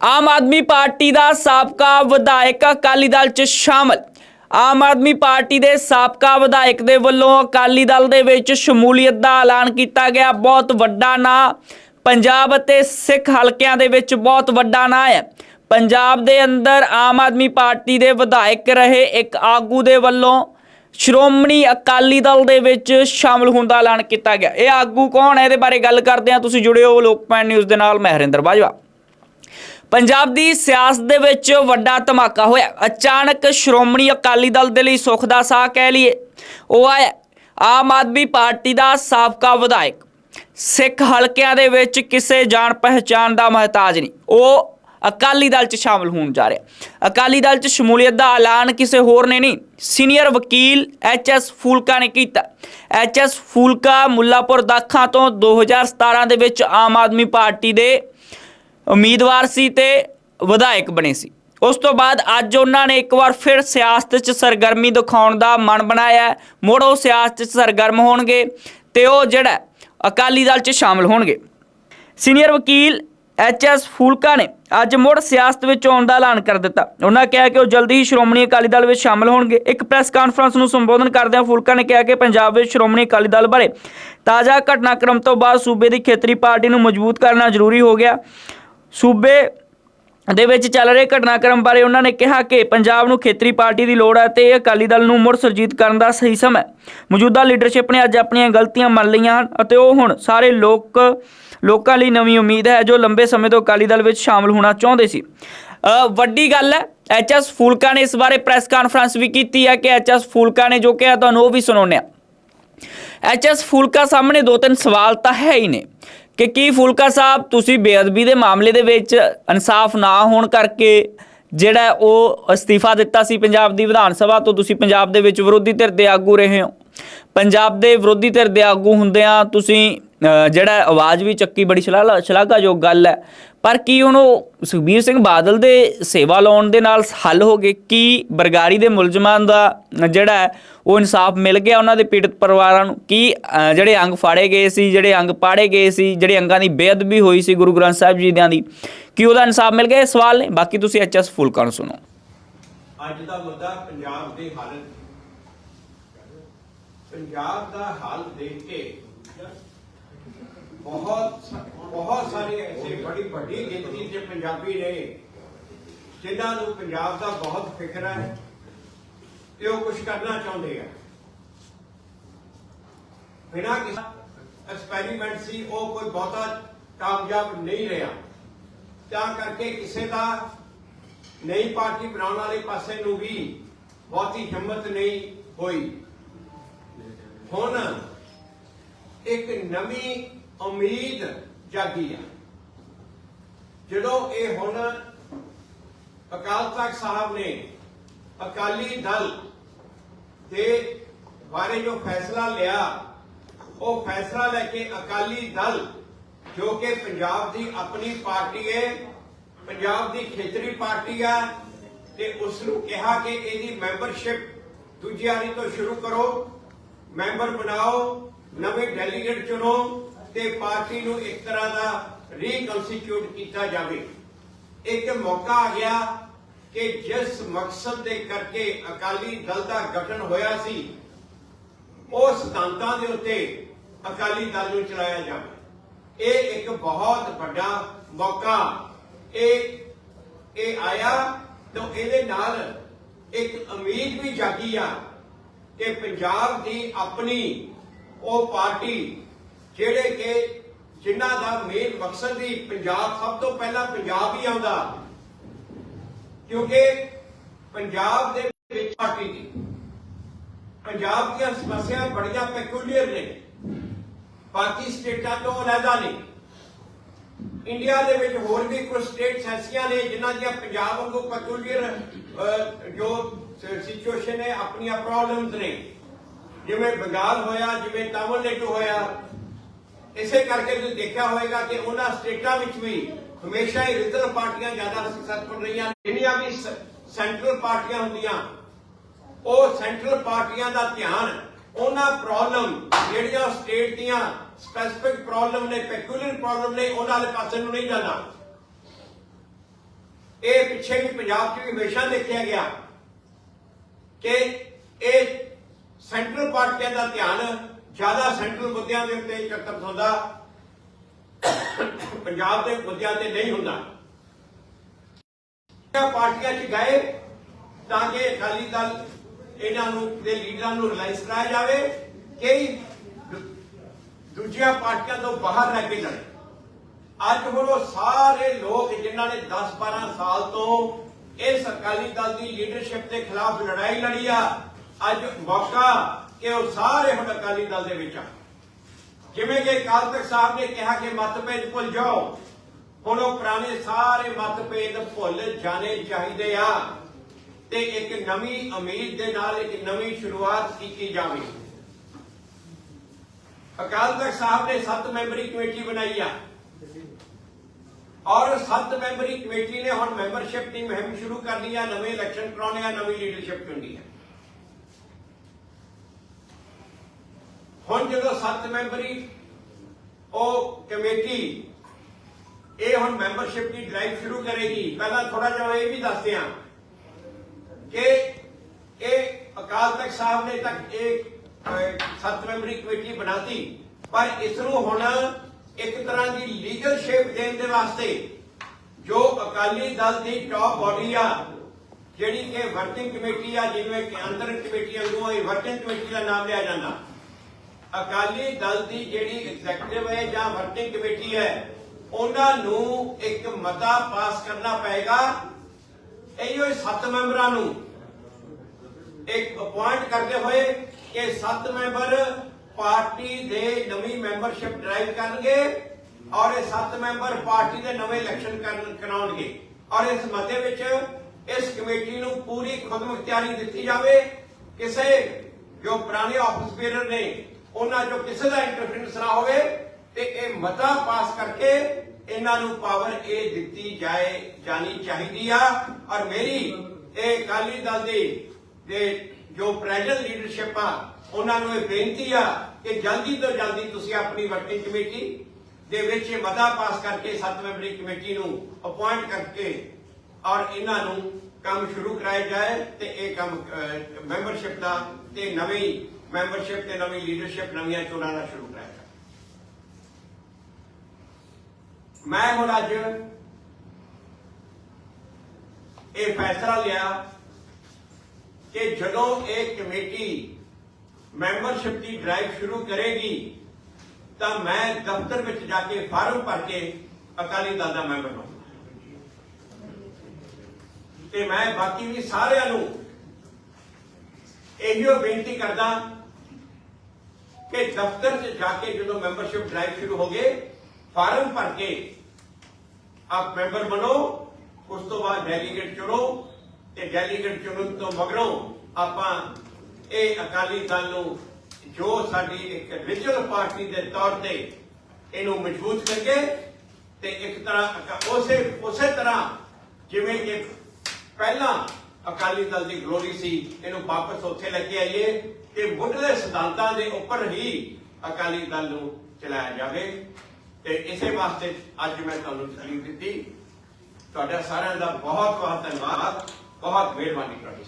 Aam Aadmi party ਦਾ ਸਾਬਕਾ ਵਿਧਾਇਕ ਅਕਾਲੀ ਦਲ 'ਚ ਸ਼ਾਮਲ। ਆਮ ਆਦਮੀ ਪਾਰਟੀ ਦੇ ਸਾਬਕਾ ਵਿਧਾਇਕ ਦੇ ਵੱਲੋਂ ਅਕਾਲੀ ਦਲ ਦੇ ਵਿੱਚ ਸ਼ਮੂਲੀਅਤ ਦਾ ਐਲਾਨ ਕੀਤਾ ਗਿਆ। ਬਹੁਤ ਵੱਡਾ ਨਾਂ ਪੰਜਾਬ ਅਤੇ ਸਿੱਖ ਹਲਕਿਆਂ ਦੇ ਵਿੱਚ ਬਹੁਤ ਵੱਡਾ ਨਾਂ ਹੈ। ਪੰਜਾਬ ਦੇ ਅੰਦਰ ਆਮ ਆਦਮੀ ਪਾਰਟੀ ਦੇ ਵਿਧਾਇਕ ਰਹੇ ਇੱਕ ਆਗੂ ਦੇ ਵੱਲੋਂ ਸ਼੍ਰੋਮਣੀ ਅਕਾਲੀ ਦਲ ਦੇ ਵਿੱਚ ਸ਼ਾਮਲ ਹੋਣ ਦਾ ਐਲਾਨ ਕੀਤਾ ਗਿਆ। ਇਹ ਆਗੂ ਕੌਣ ਹੈ? ਇਹਦੇ ਬਾਰੇ ਗੱਲ ਕਰਦੇ ਹਾਂ। ਤੁਸੀਂ ਜੁੜੇ ਜੁੜਿਓ ਲੋਕਪਾਲ ਨਿਊਜ਼ ਦੇ ਨਾਲ। ਮੈਂ ਹਰਿੰਦਰ ਬਾਜਵਾ। ਪੰਜਾਬ ਦੀ ਸਿਆਸਤ ਦੇ ਵਿੱਚ ਵੱਡਾ ਧਮਾਕਾ ਹੋਇਆ। ਅਚਾਨਕ ਸ਼੍ਰੋਮਣੀ ਅਕਾਲੀ ਦਲ ਦੇ ਲਈ ਸੁੱਖ ਦਾ ਸਾਹ ਕਹਿ ਲਈਏ। ਉਹ ਆਇਆ। ਆਮ ਆਦਮੀ ਪਾਰਟੀ ਦਾ ਸਾਬਕਾ ਵਿਧਾਇਕ। ਸਿੱਖ ਹਲਕਿਆਂ ਦੇ ਵਿੱਚ ਕਿਸੇ ਜਾਣ ਪਹਿਚਾਣ ਦਾ ਮਹਤਾਜ ਨਹੀਂ। ਉਹ ਅਕਾਲੀ ਦਲ 'ਚ ਸ਼ਾਮਲ ਹੋਣ ਜਾ ਰਿਹਾ। ਅਕਾਲੀ ਦਲ 'ਚ ਸ਼ਮੂਲੀਅਤ ਦਾ ਐਲਾਨ ਕਿਸੇ ਹੋਰ ਨੇ ਨਹੀਂ। ਸੀਨੀਅਰ ਵਕੀਲ ਐਚ ਐਸ ਫੂਲਕਾ ਨੇ ਕੀਤਾ। ਐਚ ਐਸ ਫੂਲਕਾ ਮੁੱਲਾਪੁਰ ਦਾਖਾਂ ਤੋਂ 2017 ਦੇ ਵਿੱਚ ਆਮ ਆਦਮੀ ਪਾਰਟੀ ਦੇ ਉਮੀਦਵਾਰ ਸੀ ਤੇ ਵਿਧਾਇਕ ਬਣੇ ਸੀ। ਉਸ ਤੋਂ ਬਾਅਦ ਅੱਜ ਉਹਨਾਂ ਨੇ ਇੱਕ ਵਾਰ ਫਿਰ ਸਿਆਸਤ 'ਚ ਸਰਗਰਮੀ ਦਿਖਾਉਣ ਦਾ ਮਨ ਬਣਾਇਆ ਮੁੜ ਉਹ ਸਿਆਸਤ 'ਚ ਸਰਗਰਮ ਹੋਣਗੇ ਤੇ ਉਹ ਜਿਹੜਾ ਅਕਾਲੀ ਦਲ 'ਚ ਸ਼ਾਮਲ ਹੋਣਗੇ। ਸੀਨੀਅਰ ਵਕੀਲ ਐਚ ਐਸ ਫੂਲਕਾ ਨੇ ਅੱਜ ਮੁੜ ਸਿਆਸਤ ਵਿੱਚ ਆਉਣ ਦਾ ਐਲਾਨ ਕਰ ਦਿੱਤਾ। ਉਹਨਾਂ ਕਿਹਾ ਕਿ ਉਹ ਜਲਦੀ ਹੀ ਸ਼੍ਰੋਮਣੀ ਅਕਾਲੀ ਦਲ ਵਿੱਚ ਸ਼ਾਮਲ ਹੋਣਗੇ। ਇੱਕ ਪ੍ਰੈਸ ਕਾਨਫਰੰਸ ਨੂੰ ਸੰਬੋਧਨ ਕਰਦਿਆਂ ਫੂਲਕਾ ਨੇ ਕਿਹਾ ਕਿ ਪੰਜਾਬ ਵਿੱਚ ਸ਼੍ਰੋਮਣੀ ਅਕਾਲੀ ਦਲ ਬਾਰੇ ਤਾਜ਼ਾ ਘਟਨਾਕ੍ਰਮ ਤੋਂ ਬਾਅਦ ਸੂਬੇ ਦੀ ਖੇਤਰੀ ਪਾਰਟੀ ਨੂੰ ਮਜ਼ਬੂਤ ਕਰਨਾ ਜ਼ਰੂਰੀ ਹੋ ਗਿਆ। ਸੂਬੇ ਦੇ ਵਿੱਚ ਚੱਲ ਰਹੇ ਘਟਨਾਕ੍ਰਮ ਬਾਰੇ ਉਹਨਾਂ ਨੇ ਕਿਹਾ ਕਿ ਪੰਜਾਬ ਨੂੰ ਖੇਤਰੀ ਪਾਰਟੀ ਦੀ ਲੋੜ ਹੈ ਤੇ ਇਹ ਅਕਾਲੀ ਦਲ ਨੂੰ ਮੁੜ ਸੁਰਜੀਤ ਕਰਨ ਦਾ ਸਹੀ ਸਮਾਂ ਹੈ। ਮੌਜੂਦਾ ਲੀਡਰਸ਼ਿਪ ਨੇ ਅੱਜ ਆਪਣੀਆਂ ਗਲਤੀਆਂ ਮੰਨ ਲਈਆਂ ਹਨ ਅਤੇ ਉਹ ਹੁਣ ਸਾਰੇ ਲੋਕ ਲੋਕਾਂ ਲਈ ਨਵੀਂ ਉਮੀਦ ਹੈ ਜੋ ਲੰਬੇ ਸਮੇਂ ਤੋਂ ਅਕਾਲੀ ਦਲ ਵਿੱਚ ਸ਼ਾਮਲ ਹੋਣਾ ਚਾਹੁੰਦੇ ਸੀ। ਅ, ਵੱਡੀ ਗੱਲ ਹੈ ਐਚਐਸ ਫੂਲਕਾ ਨੇ ਇਸ ਬਾਰੇ ਪ੍ਰੈਸ ਕਾਨਫਰੰਸ ਵੀ ਕੀਤੀ ਹੈ ਕਿ ਐਚਐਸ ਫੂਲਕਾ ਨੇ ਜੋ ਕਿਹਾ ਤੁਹਾਨੂੰ ਉਹ ਵੀ ਸੁਣਾਉਂਦੇ ਹਾਂ। ਐਚਐਸ ਫੂਲਕਾ ਸਾਹਮਣੇ ਦੋ ਤਿੰਨ ਸਵਾਲ ਤਾਂ ਹੈ ਹੀ ਨੇ। ਕਿ ਕੀ ਫੂਲਕਾ ਸਾਹਿਬ, ਤੁਸੀਂ ਬੇਅਦਬੀ ਦੇ ਮਾਮਲੇ ਦੇ ਵਿੱਚ ਇਨਸਾਫ ਨਾ ਹੋਣ ਕਰਕੇ ਜਿਹੜਾ ਉਹ ਅਸਤੀਫਾ ਦਿੱਤਾ ਸੀ ਪੰਜਾਬ ਦੀ ਵਿਧਾਨ ਸਭਾ ਤੋਂ, ਤੁਸੀਂ ਪੰਜਾਬ ਦੇ ਵਿੱਚ ਵਿਰੋਧੀ ਧਿਰ ਦੇ ਆਗੂ ਰਹੇ ਹੋ। ਪੰਜਾਬ ਦੇ ਵਿਰੋਧੀ ਧਿਰ ਦੇ ਆਗੂ ਹੁੰਦਿਆਂ ਤੁਸੀਂ ਜਿਹੜਾ ਆਵਾਜ਼ ਵੀ ਚੱਕੀ ਬੜੀ ਸ਼ਲਾਘਾਯੋਗ ਗੱਲ ਹੈ। ਪਰ ਕੀ ਹੁਣ ਉਹ ਸੁਖਬੀਰ ਸਿੰਘ ਬਾਦਲ ਦੇ ਸੇਵਾ ਲਾਉਣ ਦੇ ਨਾਲ ਹੱਲ ਹੋ ਗਏ? ਕੀ ਬਰਗਾਰੀ ਦੇ ਮੁਲਜ਼ਮਾਂ ਦਾ ਜਿਹੜਾ ਉਹ ਇਨਸਾਫ ਮਿਲ ਗਿਆ ਉਹਨਾਂ ਦੇ ਪੀੜਤ ਪਰਿਵਾਰਾਂ ਨੂੰ? ਕੀ ਜਿਹੜੇ ਅੰਗ ਫਾੜੇ ਗਏ ਸੀ, ਜਿਹੜੇ ਅੰਗ ਪਾੜੇ ਗਏ ਸੀ, ਜਿਹੜੇ ਅੰਗਾਂ ਦੀ ਬੇਅਦਬੀ ਹੋਈ ਸੀ ਗੁਰੂ ਗ੍ਰੰਥ ਸਾਹਿਬ ਜੀ ਦਿਆਂ ਦੀ, ਕੀ ਉਹਦਾ ਇਨਸਾਫ ਮਿਲ ਗਿਆ? ਇਹ ਸਵਾਲ ਨੇ। ਬਾਕੀ ਤੁਸੀਂ ਐਚਐਸ ਫੁਲਕਾ ਨੂੰ ਸੁਣੋ। ਅੱਜ ਦਾ ਮੁੱਦਾ ਪੰਜਾਬ ਦੀ ਹਾਲਤ ਪੰਜਾਬ ਦਾ ਹਾਲ ਦੇਖ ਕੇ ਬਹੁਤ ਬਹੁਤ ਸਾਰੇ ਐਸੇ ਬੜੀ ਵੱਡੀ ਗਿਣਤੀ ਚ ਪੰਜਾਬੀ ਨੇ, ਜਿਨ੍ਹਾਂ ਨੂੰ ਪੰਜਾਬ ਦਾ ਬਹੁਤ ਫਿਕਰ ਹੈ ਤੇ ਉਹ ਕੁਝ ਕਰਨਾ ਚਾਹੁੰਦੇ ਆ। ਬਿਨਾਂ ਕਿਸੇ ਐਕਸਪੈਰੀਮੈਂਟ ਸੀ, ਉਹ ਕੋਈ ਬਹੁਤਾ ਕਾਮਯਾਬ ਨਹੀਂ ਰਿਹਾ। ਤਾਂ ਕਰਕੇ ਕਿਸੇ ਦਾ ਨਈ ਪਾਰਟੀ ਬਣਾਉਣ ਵਾਲੇ ਪਾਸੇ ਨੂੰ ਵੀ ਬਹੁਤੀ ਹਿੰਮਤ ਨਹੀਂ ਹੋਈ। ਹੁਣ ਇੱਕ ਨਵੀਂ ਉਮੀਦ ਜਾਗੀ ਆ। ਜਦੋਂ ਇਹ ਹੁਣ ਅਕਾਲ ਤਖਤ ਸਾਹਿਬ ਨੇ ਅਕਾਲੀ ਦਲ ਦੇ ਬਾਰੇ ਜੋ ਫੈਸਲਾ ਲਿਆ, ਉਹ ਫੈਸਲਾ ਲੈ ਕੇ ਅਕਾਲੀ ਦਲ, ਜੋ ਕਿ ਪੰਜਾਬ ਦੀ ਆਪਣੀ ਪਾਰਟੀ ਹੈ, ਪੰਜਾਬ ਦੀ ਖੇਤਰੀ ਪਾਰਟੀ ਆ, ਤੇ ਉਸ ਨੂੰ ਕਿਹਾ ਕਿ ਇਹਦੀ ਮੈਂਬਰਸ਼ਿਪ ਦੂਜੀ ਵਾਰੀ ਤੋਂ ਸ਼ੁਰੂ ਕਰੋ, ਮੈਂਬਰ ਬਣਾਓ, ਨਵੇਂ ਡੈਲੀਗੇਟ ਚੁਣੋ ਤੇ ਪਾਰਟੀ ਨੂੰ ਇੱਕ ਤਰ੍ਹਾਂ ਦਾ ਰੀਕਨਸਟੀਟਿਊਟ ਕੀਤਾ ਜਾਵੇ। ਇੱਕ ਮੌਕਾ ਆ ਗਿਆ ਕਿ ਜਿਸ ਮਕਸਦ ਦੇ ਕਰਕੇ ਅਕਾਲੀ ਦਲ ਦਾ ਗਠਨ ਹੋਇਆ ਸੀ, ਉਹ ਸਿਧਾਂਤਾਂ ਦੇ ਉੱਤੇ ਅਕਾਲੀ ਦਲ ਨੂੰ ਚਲਾਇਆ ਜਾਵੇ। ਇਹ ਇੱਕ ਬਹੁਤ ਵੱਡਾ ਮੌਕਾ। ਇਹ ਇਹ ਆਇਆ ਤਾਂ ਇਹਦੇ ਨਾਲ ਇੱਕ ਉਮੀਦ ਵੀ ਜਾਗੀ ਆ ਕਿ ਪੰਜਾਬ ਦੀ ਆਪਣੀ ਉਹ ਪਾਰਟੀ ਜਿਹੜੇ ਕਿ ਜਿਨ੍ਹਾਂ ਦਾ ਮੇਨ ਮਕਸਦ ਹੀ ਪੰਜਾਬ ਸਭ ਤੋਂ ਪਹਿਲਾਂ ਪੰਜਾਬ ਹੀ ਆਉਂਦਾ, ਕਿਉਂਕਿ ਪੰਜਾਬ ਦੇ ਵਿੱਚ ਪਾਰਟੀ ਦੀ, ਪੰਜਾਬ ਦੀਆਂ ਸਮੱਸਿਆਵਾਂ ਬੜੀਆਂ ਪੈਕੂਲੀਅਰ ਨੇ। ਬਾਕੀ ਸਟੇਟਾਂ ਤੋਂ ਅਲੱਗਾ ਨੇ। ਇੰਡੀਆ ਦੇ ਵਿੱਚ ਹੋਰ ਵੀ ਕੁਝ ਸਟੇਟਸ ਐਸੀਆਂ ਨੇ ਜਿਨ੍ਹਾਂ ਦੀਆਂ ਪੰਜਾਬ ਵਾਂਗੂ ਪੈਕੂਲੀਅਰ ਜੋ ਸਿਚੁਏਸ਼ਨ ਹੈ ਆਪਣੀਆਂ ਪ੍ਰੋਬਲਮਸ ਨੇ। ਜਿਵੇਂ ਬੰਗਾਲ ਹੋਇਆ, ਜਿਵੇਂ ਤਾਮਿਲਨਾਡੂ ਹੋਇਆ ਇਸੇ ਕਰਕੇ ਤੁਸੀਂ ਦੇਖਿਆ ਹੋਵੇਗਾ ਕਿ ਉਹਨਾਂ ਸਟੇਟਾਂ ਵਿੱਚ ਵੀ ਹਮੇਸ਼ਾ ਹੀ ਰਿਜ਼ਰਵ ਪਾਰਟੀਆਂ ਜ਼ਿਆਦਾ ਸਕਸੈਸਫੁਲ ਰਹੀਆਂ ਜਿੰਨੀਆਂ ਵੀ ਸੈਂਟਰਲ ਪਾਰਟੀਆਂ ਹੁੰਦੀਆਂ, ਉਹ ਸੈਂਟਰਲ ਪਾਰਟੀਆਂ ਦਾ ਧਿਆਨ, ਉਹਨਾਂ ਪ੍ਰੋਬਲਮ ਜਿਹੜੀਆਂ ਸਟੇਟ ਦੀਆਂ ਸਪੈਸਿਫਿਕ ਪ੍ਰੋਬਲਮ ਨੇ ਪੈਕੂਲਰ ਪ੍ਰੋਬਲਮ ਨੇ, ਉਹਨਾਂ ਦੇ ਪਾਸੇ ਨੂੰ ਨਹੀਂ ਜਾਂਦਾ। ਇਹ ਪਿੱਛੇ ਵੀ ਪੰਜਾਬ 'ਚ ਵੀ ਹਮੇਸ਼ਾ ਦੇਖਿਆ ਗਿਆ ਕਿ ਇਹ ਸੈਂਟਰਲ ਪਾਰਟੀਆਂ ਦਾ ਧਿਆਨ ਜ਼ਿਆਦਾ ਸੈਂਟਰਲ ਮੁੱਦਿਆਂ ਦੇ ਉੱਤੇ ਇਕੱਤਰ ਹੁੰਦਾ ਪੰਜਾਬ ਦੇ ਮੁੱਦਿਆਂ ਤੇ ਨਹੀਂ ਹੁੰਦਾ। ਪਾਰਟੀਆਂ 'ਚ ਗਏ ਤਾਂ ਕਿ ਅਕਾਲੀ ਦਲ ਇਹਨਾਂ ਨੂੰ, ਦੇ ਲੀਡਰਾਂ ਨੂੰ ਰਿਲਾਈਜ਼ ਕਰਾਇਆ ਜਾਵੇ ਕਿ ਦੂਜੀਆਂ ਪਾਰਟੀਆਂ ਤੋਂ ਬਾਹਰ ਰਹਿ ਕੇ ਲੜੇ। ਅੱਜ ਹੁਣ ਉਹ ਸਾਰੇ ਲੋਕ ਜਿਨ੍ਹਾਂ ਨੇ 10-12 ਸਾਲ ਤੋਂ ਇਸ ਅਕਾਲੀ ਦਲ ਦੀ ਲੀਡਰਸ਼ਿਪ ਦੇ ਖਿਲਾਫ ਲੜਾਈ ਲੜੀ ਆ, ਅੱਜ ਮੌਕਾ ਕਿ ਉਹ ਸਾਰੇ ਹੁਣ ਅਕਾਲੀ ਦਲ ਦੇ ਵਿੱਚ ਆ। ਜਿਵੇਂ ਕਿ ਅਕਾਲ ਤਖਤ ਸਾਹਿਬ ਨੇ ਕਿਹਾ ਕਿ ਮਤਭੇਦ ਭੁੱਲ ਜਾਓ। ਹੁਣ ਉਹ ਪੁਰਾਣੇ ਸਾਰੇ ਮਤਭੇਦ ਭੁੱਲ ਜਾਣੇ ਚਾਹੀਦੇ ਆ। ਤੇ ਇੱਕ ਨਵੀਂ ਉਮੀਦ ਦੇ ਨਾਲ ਇੱਕ ਨਵੀਂ ਸ਼ੁਰੂਆਤ ਕੀਤੀ ਜਾਵੇ। ਅਕਾਲ ਤਖਤ ਸਾਹਿਬ ਨੇ 7 ਮੈਂਬਰੀ ਕਮੇਟੀ ਬਣਾਈ ਆ। ਔਰ 7 ਮੈਂਬਰੀ ਕਮੇਟੀ ਨੇ ਹੁਣ ਮੈਂਬਰਸ਼ਿਪ ਦੀ ਮੁਹਿੰਮ ਸ਼ੁਰੂ ਕਰ ਲਈ ਆ, ਨਵੇਂ ਇਲੈਕਸ਼ਨ ਕਰਾਉਣੇ ਆ, ਨਵੀਂ ਲੀਡਰਸ਼ਿਪ ਚੁਣਨੀ ਆ। ਹੁਣ ਜਦੋਂ 7 ਮੈਂਬਰੀ, ਉਹ ਕਮੇਟੀ, ਇਹ ਹੁਣ ਮੈਂਬਰਸ਼ਿਪ ਦੀ ਡਰਾਈਵ ਸ਼ੁਰੂ ਕਰੇਗੀ। ਪਹਿਲਾਂ ਥੋੜਾ ਜਿਹਾ ਇਹ ਵੀ ਦੱਸਦੇ ਆ ਕਿ ਇਹ ਅਕਾਲ ਤਖਤ ਸਾਹਿਬ ਨੇ ਤੱਕ ਇੱਕ ਸੱਤ ਮੈਂਬਰੀ ਕਮੇਟੀ ਬਣਾਤੀ। ਪਰ ਇਸ ਨੂੰ ਹੁਣ ਇੱਕ ਤਰ੍ਹਾਂ ਦੀ ਲੀਗਲ ਸ਼ੇਪ ਦੇਣ ਦੇ ਵਾਸਤੇ ਜੋ ਅਕਾਲੀ ਦਲ ਦੀ ਟਾਪ ਬਾਡੀ ਆ, ਜਿਹੜੀ ਕਿ ਵਰਕਿੰਗ ਕਮੇਟੀ ਆ, ਜਿਵੇਂ ਕਿ ਅੰਦਰ ਕਮੇਟੀ ਵਾਂਗੂ ਇਹ ਵਰਕਿੰਗ ਕਮੇਟੀ ਦਾ ਨਾਮ ਲਿਆ ਜਾਂਦਾ। ਅਕਾਲੀ ਦਲ ਦੀ ਜਿਹੜੀ ਐਗਜ਼ੈਕਟਿਵ ਹੈ ਜਾਂ ਵਰਕਿੰਗ ਕਮੇਟੀ ਹੈ, ਉਹਨਾਂ ਨੂੰ ਇੱਕ ਮਤਾ ਪਾਸ ਕਰਨਾ ਪਏਗਾ। ਇਹੋ ਸੱਤ ਮੈਂਬਰਾਂ ਨੂੰ। ਇੱਕ ਅਪਾਇੰਟ ਕਰਦੇ ਹੋਏ ਕਿ ਸੱਤ ਮੈਂਬਰ ਪਾਰਟੀ ਦੇ ਨਵੀਂ ਮੈਂਬਰਸ਼ਿਪ ਡਰਾਈਵ ਕਰਨਗੇ ਔਰ ਇਹ ਸੱਤ ਮੈਂਬਰ ਪਾਰਟੀ ਦੇ ਨਵੇਂ ਇਲੈਕਸ਼ਨ ਕਰਾਉਣਗੇ। ਔਰ ਇਸ ਮਤੇ ਵਿੱਚ ਇਸ ਕਮੇਟੀ ਨੂੰ ਪੂਰੀ ਖੁਦਮੁਖਤਿਆਰੀ ਦਿੱਤੀ ਜਾਵੇ। ਕਿਸੇ ਜੋ ਪੁਰਾਣੇ ਆਫਿਸ ਬੇਰਰ ਨੇ ਉਹਨਾਂ ਜੋ ਕਿਸੇ ਦਾ ਇੰਟਰਫੇਰੈਂਸ ਨਾ ਹੋਵੇ ਤੇ ਇਹ ਮਤਾ ਪਾਸ ਕਰਕੇ ਇਹਨਾਂ ਨੂੰ ਪਾਵਰ ਇਹ ਦਿੱਤੀ ਜਾਏ, ਜਾਣੀ ਚਾਹੀਦੀ ਆ। ਔਰ ਮੇਰੀ ਇਹ ਅਕਾਲੀ ਦਲ ਦੇ ਦੇ ਜੋ ਪ੍ਰੈਜ਼ੈਂਟ ਲੀਡਰਸ਼ਿਪ ਆ, ਉਹਨਾਂ ਨੂੰ ਇਹ ਬੇਨਤੀ ਆ ਕਿ ਜਲਦੀ ਤੋਂ ਜਲਦੀ ਤੁਸੀਂ ਆਪਣੀ ਵਰਕਿੰਗ ਕਮੇਟੀ ਦੇ ਵਿੱਚ ਇਹ ਮਤਾ ਪਾਸ ਕਰਕੇ ਸੱਤ ਮੈਂਬਰੀ ਕਮੇਟੀ ਨੂੰ ਅਪਾਇੰਟ ਕਰਕੇ ਔਰ ਇਹਨਾਂ ਨੂੰ ਕੰਮ ਸ਼ੁਰੂ ਕਰਾਇਆ ਜਾਏ ਤੇ ਇਹ ਕੰਮ ਮੈਂਬਰਸ਼ਿਪ ਦਾ ਤੇ ਨਵੀਂ ਮੈਂਬਰਸ਼ਿਪ ਤੇ ਨਵੀਂ ਲੀਡਰਸ਼ਿਪ ਨਵੀਆਂ ਚੋਣਾਂ ਦਾ ਸ਼ੁਰੂ ਕਰਾਇਆ ਮੈਂ ਹੁਣ ਅੱਜ ਇਹ ਫੈਸਲਾ ਲਿਆ ਕਿ ਜਦੋਂ ਇਹ ਕਮੇਟੀ ਮੈਂਬਰਸ਼ਿਪ ਦੀ ਡਰਾਈਵ ਸ਼ੁਰੂ ਕਰੇਗੀ, ਤਾਂ ਮੈਂ ਦਫ਼ਤਰ ਵਿੱਚ ਜਾ ਕੇ ਫਾਰਮ ਭਰ ਕੇ ਅਕਾਲੀ ਦਲ ਦਾ ਮੈਂਬਰ ਬਣਾਂਗਾ ਤੇ ਮੈਂ ਬਾਕੀ ਵੀ ਸਾਰਿਆਂ ਨੂੰ ਇਹੋ ਬੇਨਤੀ ਕਰਦਾ ਕਿ ਦਫ਼ਤਰ 'ਚ ਜਾ ਕੇ ਜਦੋਂ ਮੈਂਬਰਸ਼ਿਪ ਡਰਾਈਵ ਸ਼ੁਰੂ ਹੋ ਗਏ, ਫਾਰਮ ਭਰ ਕੇ ਆਪ ਮੈਂਬਰ ਬਣੋ, ਉਸ ਤੋਂ ਬਾਅਦ ਡੈਲੀਗੇਟ ਚੁਣੋ ਤੇ ਡੈਲੀਗੇਟ ਚੁਣਨ ਤੋਂ ਮਗਰੋਂ ਆਪਾਂ ਇਹ ਅਕਾਲੀ ਦਲ ਨੂੰ ਜੋ ਸਾਡੀ ਇੱਕ ਰਿਜਨਲ ਪਾਰਟੀ ਦੇ ਤੌਰ ਤੇ ਇਹਨੂੰ ਮਜ਼ਬੂਤ ਕਰਕੇ ਤੇ ਇੱਕ ਤਰ੍ਹਾਂ ਉਸੇ ਉਸੇ ਤਰ੍ਹਾਂ ਜਿਵੇਂ ਕਿ ਪਹਿਲਾਂ ਅਕਾਲੀ ਦਲ ਦੀ ਗਲੋਰੀ ਸੀ, ਇਹਨੂੰ ਵਾਪਸ ਉੱਥੇ ਲੈ ਕੇ ਆਈਏ ਕਿ ਮੁੱਢਲੇ ਸਿਧਾਂਤਾਂ ਦੇ ਉੱਪਰ ਹੀ ਅਕਾਲੀ ਦਲ ਨੂੰ ਚਲਾਇਆ ਜਾਵੇ। ਤੇ ਇਸੇ ਵਾਸਤੇ ਅੱਜ ਮੈਂ ਤੁਹਾਨੂੰ ਤਕਲੀਫ ਦਿੱਤੀ। ਤੁਹਾਡਾ ਸਾਰਿਆਂ ਦਾ ਬਹੁਤ ਬਹੁਤ ਧੰਨਵਾਦ, ਬਹੁਤ ਮਿਹਰਬਾਨੀ ਤੁਹਾਡੀ।